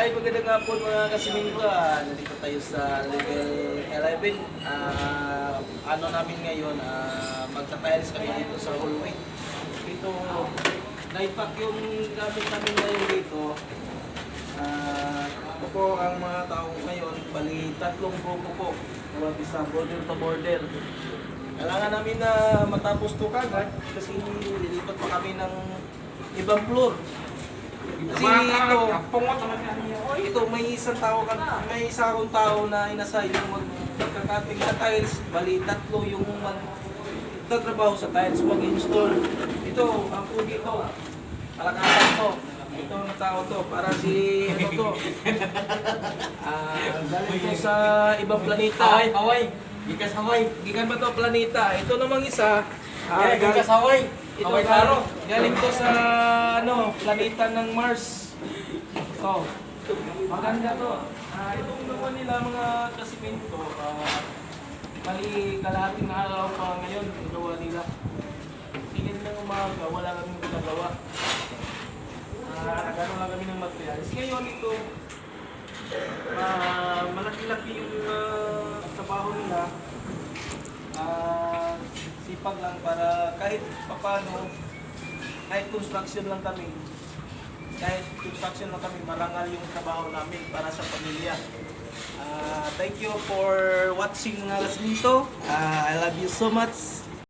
Ay, magandang hapon mga kasimingko. Ah, nandito tayo sa level 11. Ah, ano namin ngayon, ah, magta-tiles kami dito sa hallway. Dito, naipak yung gamit namin ngayon dito. Ah, ako po ang mga tao ngayon, bali tatlong grupo po. Mula sa border to border. Kailangan namin na matapos to kagad kasi lilipat pa kami ng ibang floor. Kasi ito, ito may isang tao may isa akong tao na inassign yung mag magkakating sa tiles, bali tatlo yung mag nagtrabaho sa tiles mag-install. Ito, ang po dito, kalakasan to. Ito ang tao to, para si ano to. Ah, galing to sa ibang planeta. Hawaii, Hawaii. Gikas Hawaii. Gikan ba to planeta? Ito namang isa, ah, Eh, gikas Hawaii. ito Hawaii galing, Taro. galing to sa ano, planeta ng Mars. So, maganda to. Ah, itong gawa nila mga kasimento, ah, bali kalahating araw pa ngayon yung gawa nila. Tingin ng umaga, wala kami ginagawa. Ah, nagano lang kami ng materials. Ngayon ito, ah, malaki-laki yung ah, trabaho nila. Ah, sipag lang para kahit papano, kahit construction lang kami, kahit construction lang kami, marangal yung trabaho namin para sa pamilya. Ah, thank you for watching mga lasmito. Ah, I love you so much.